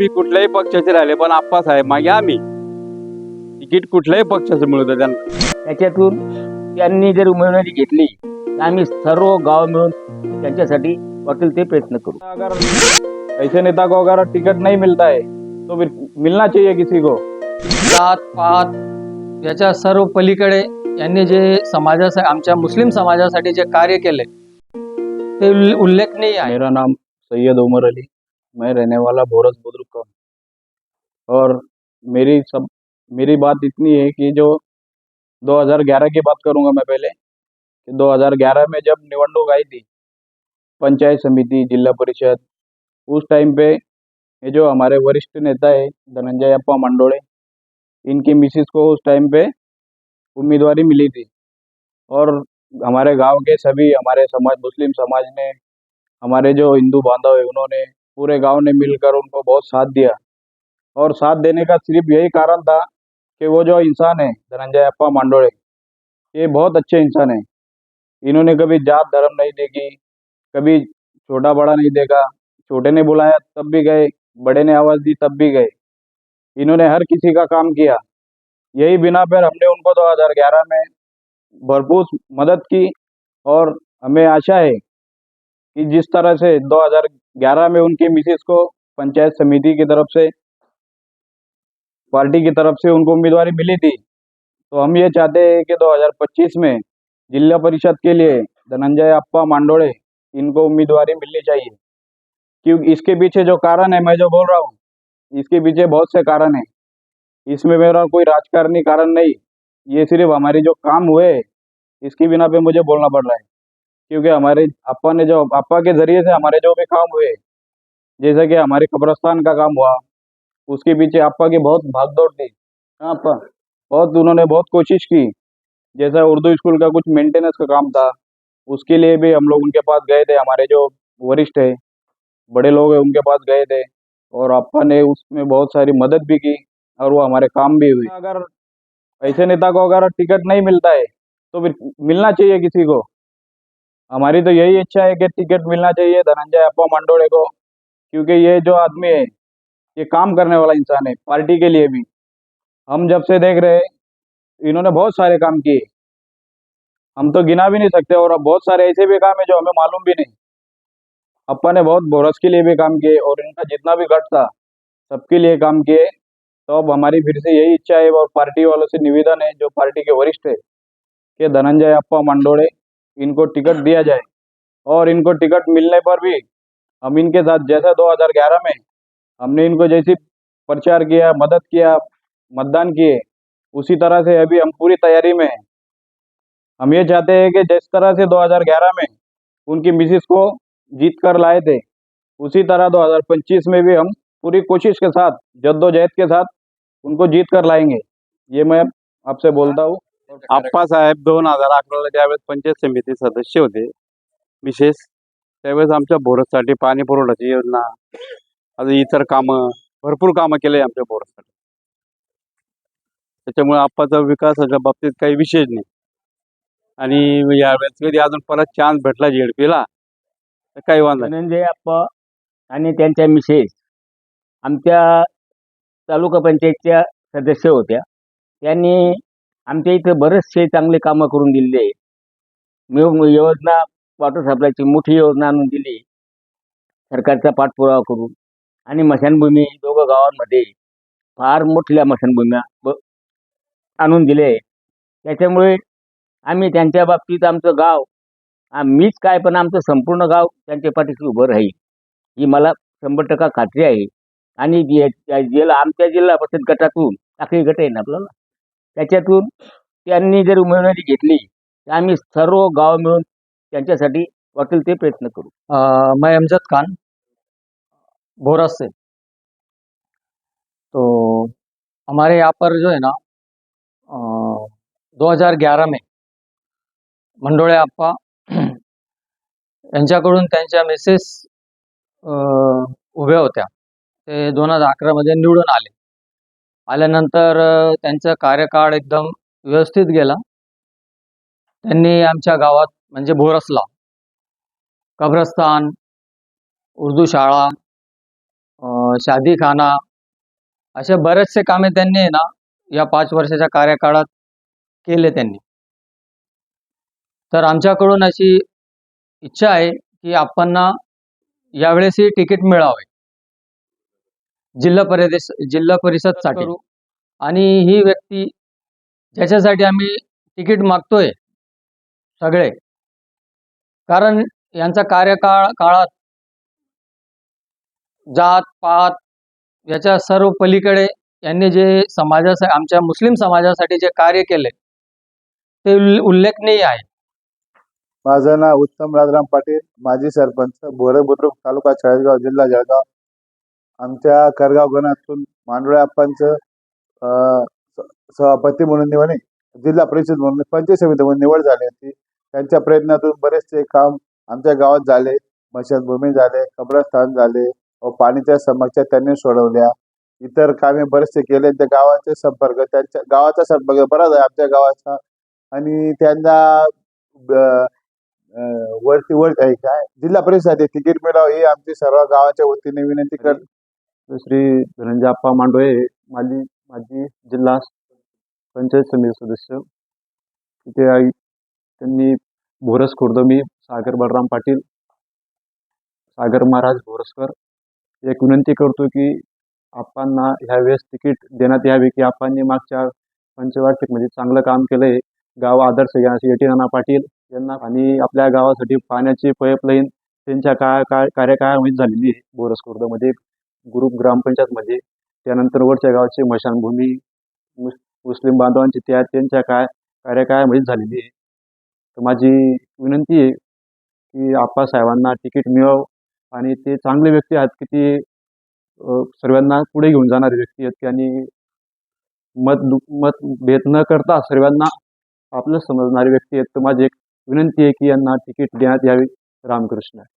तुम्ही कुठल्याही पक्षाचे राहिले पण आप्पासाहेब मागे आम्ही. तिकीट कुठल्याही पक्षाचं मिळू द्या त्यांना. त्याच्यातून त्यांनी जर उमेदवारी घेतली तर आम्ही सर्व गाव मिळून त्यांच्यासाठी वाटेल ते प्रयत्न करू. अगर ऐसे नेता को अगर टिकट नहीं मिलता है तो फिर मिलना चाहिए किसी को. जात पात याच्या सर्व पलीकडे यांनी जे समाजासाठी आमच्या मुस्लिम समाजासाठी जे कार्य केले ते उल्ले- उल्लेखनीय आहे. मेरा नाम सैयद उमर अली. मैं रहने वाला भोरस बुद्रुक का हूँ। और मेरी सब, मेरी बात इतनी है कि जो 2011 की बात करूँगा मैं पहले, कि 2011 में जब निवडणूक आई थी, पंचायत समिति, जिला परिषद, उस टाइम पे ये जो हमारे वरिष्ठ नेता है, धनंजय अप्पा मंडोड़े, इनकी मिसिस को उस टाइम पे उम्मीदवारी मिली थी और हमारे गाँव के सभी, हमारे समाज, मुस्लिम समाज ने हमारे जो हिंदू बांधव है, उन्होंने पूरे गाँव ने मिलकर उनको बहुत साथ दिया। और साथ देने का सिर्फ़ यही कारण था कि वो जो इंसान है, धनंजय अप्पा मांडोड़े, ये बहुत अच्छे इंसान है। इन्होंने कभी जात धर्म नहीं देखी, कभी छोटा बड़ा नहीं देखा। छोटे ने बुलाया, तब भी गए। बड़े ने आवाज़ दी, तब भी गए। इन्होंने हर किसी का काम किया। यही बिना पर हमने उनको 2011 में भरपूर मदद की और हमें आशा है कि जिस तरह से 2011 में उनकी मिसिस को पंचायत समिति की तरफ़ से, पार्टी की तरफ़ से उनको उम्मीदवारी मिली थी तो हम ये चाहते हैं कि 2025 में जिला परिषद के लिए धनंजय अप्पा मांडोड़े इनको उम्मीदवारी मिलनी चाहिए। क्योंकि इसके पीछे जो कारण है, मैं जो बोल रहा हूँ, इसके पीछे बहुत से कारण है। इसमें मेरा कोई राजकारणी कारण नहीं, ये सिर्फ़ हमारे जो काम हुए इसके बिना पे मुझे बोलना पड़ रहा है। क्योंकि हमारे अप्पा ने जो अप्पा के ज़रिए से हमारे जो भी काम हुए, जैसे कि हमारे कब्रस्तान का काम हुआ, उसके पीछे अप्पा की बहुत भागदौड़ थी। हाँ अप्पा बहुत उन्होंने बहुत कोशिश की। जैसा उर्दू स्कूल का कुछ मेंटेनेंस का काम था, उसके लिए भी हम लोग उनके पास गए थे, हमारे जो वरिष्ठ है, बड़े लोग हैं, उनके पास गए थे, और अप्पा ने उसमें बहुत सारी मदद भी की, और वो हमारे काम भी हुए। अगर ऐसे नेता को अगर टिकट नहीं मिलता है तो फिर मिलना चाहिए किसी को। हमारी तो यही इच्छा है कि टिकट मिलना चाहिए, धनंजय अप्पा मंडोड़े को, क्योंकि ये जो आदमी है, ये काम करने वाला इंसान है, पार्टी के लिए भी। हम जब से देख रहे इन्होंने बहुत सारे काम किए। हम तो गिना भी नहीं सकते और अब बहुत सारे ऐसे भी काम है जो हमें मालूम भी नहीं। अप्पा ने बहुत बोरस के लिए भी काम किए और इनका जितना भी घट था, सबके लिए काम किए। तो अब हमारी फिर से यही इच्छा है और पार्टी वालों से निवेदन है, जो पार्टी के वरिष्ठ है, कि धनंजय अप्पा मंडोड़े इनको टिकट दिया जाए। और इनको टिकट मिलने पर भी हम इनके साथ, जैसा 2011 में हमने इनको जैसी प्रचार किया, मदद किया, मतदान किए, उसी तरह से अभी हम पूरी तैयारी में हैं। हम ये चाहते हैं कि जिस तरह से 2011 में उनकी मिसिस को जीत कर लाए थे, उसी तरह 2025 में भी हम पूरी कोशिश के साथ, जद्दोजहद के साथ उनको जीत कर लाएँगे। ये मैं आपसे बोलता हूँ। आप्पासाहेब दोन हजार अकराला ज्यावेळेस पंचायत समिती सदस्य होते विशेष त्यावेळेस आमच्या बोरससाठी पाणी पुरवठ्याची योजना अजून इतर कामं भरपूर कामं केले आमच्या बोरससाठी. त्याच्यामुळे आप्पाचा विकासाच्या बाबतीत काही विशेष नाही. आणि यावेळेस कधी अजून परत चान्स भेटला झेडपीला तर काही वांधा. धनंजय अप्पा आणि त्यांच्या मिसेस आमच्या तालुका पंचायतच्या सदस्य होत्या. त्यांनी आमच्या इथं बरेचसे चांगले कामं करून दिलेले आहे. योजना वॉटर सप्लायची मोठी योजना आणून दिली सरकारचा पाठपुरावा करून. आणि मशानभूमी दोघं गावांमध्ये फार मोठल्या मशानभूम्या ब आणून दिले त्याच्यामुळे आम्ही त्यांच्या बाबतीत आमचं गाव मीच काय पण आमचं संपूर्ण गाव त्यांच्या पाठीशी उभं राहील. ही मला शंभर टक्का खात्री आहे. आणि जे- जिल्हा आमच्या जिल्हा बचत गटातून टाकळी गट आहे ना आपल्याला? त्याच्यातून त्यांनी जर उमेदवारी घेतली तर आम्ही सर्व गाव मिळून त्यांच्यासाठी वाटेल ते प्रयत्न करू. अ, मैं अमजद खान भोरस से. तो हमारे यहाँ पर जो है ना दो हजार में मंडोळे आप्पा यांच्याकडून त्यांच्या मिसेस उभ्या होत्या. ते दोन हजार अकरामध्ये निवडून आले. आल्यानंतर त्यांचा कार्यकाळ एकदम व्यवस्थित गेला. त्यांनी आमच्या गावात म्हणजे भोरसला कब्रस्तान उर्दू शाळा शादीखाना असे बरेचसे कामे त्यांनी आहे ना या पाच वर्षाच्या कार्यकाळात केले त्यांनी. तर आमच्याकडून अशी इच्छा आहे की आपण यावेळेसही तिकीट मिळावे. जिल्हा परिषद जिल्हा परिषदसाठी आणि ही व्यक्ती ज्याच्यासाठी आम्ही तिकीट मागतोय सगळे. कारण यांचा कार्यकाळ काळात जात पात याच्या सर्व पलीकडे यांनी जे समाजासाठी आमच्या मुस्लिम समाजासाठी जे कार्य केले ते उल्ले- उल्लेखनीय आहे. माझं नाव उत्तम राजाराम पाटील माजी सरपंच बोरे बुद्रुक तालुका चाळीसगाव जिल्हा जळगाव. आमच्या करगाव गणातून मांडोळे आप्पांचं सभापती म्हणून निवड जिल्हा परिषद म्हणून पंचायत समिती म्हणून निवड झाली होती. त्यांच्या प्रयत्नातून बरेचसे काम आमच्या गावात झाले. मशानभूमी झाले कब्रस्थान झाले व पाणीच्या समस्या त्यांनी सोडवल्या. इतर कामे बरेचसे केले. त्या गावाचे संपर्क त्यांच्या गावाचा संपर्क बराच आहे आमच्या गावाचा. आणि त्यांना वरती वर आहे काय? जिल्हा परिषद तिकीट मिळावं ही आमची सर्व गावाच्या वतीने विनंती कर श्री धनंजय अप्पा मांडोळे माझी माजी जिल्हा पंचायत समिती सदस्य. तिथे आई- त्यांनी भोरस खुर्द मी सागर बलराम पाटील सागर महाराज भोरसकर एक विनंती करतो की आप्पांना ह्यावेळेस तिकीट देण्यात यावे की आप्पांनी मागच्या पंचवार्षिकमध्ये चांगलं काम केलं आहे गाव आदर्श घेण्यासाठी एटी नाना पाटील यांना आणि आपल्या गावासाठी पाण्याची पाईपलाईन त्यांच्या काय कार्यकाळामध्ये झालेली आहे भोरस खुर्दमध्ये. ग्रुप ग्रामपंचायतमध्ये त्यानंतर वरच्या गावाची मशानभूमी मुस मुस्लिम बांधवांची त्या त्यांच्या काय कार्यकाळामध्ये झालेली आहे. तर माझी विनंती आहे की आप्पासाहेबांना तिकीट मिळव आणि ते चांगले व्यक्ती आहेत की ते सर्वांना पुढे घेऊन जाणारे व्यक्ती आहेत की आणि मत मत भेद न करता सर्वांना आपलं समजणारे व्यक्ती आहेत. तर माझी एक विनंती आहे की यांना तिकीट देण्यात यावे. रामकृष्ण.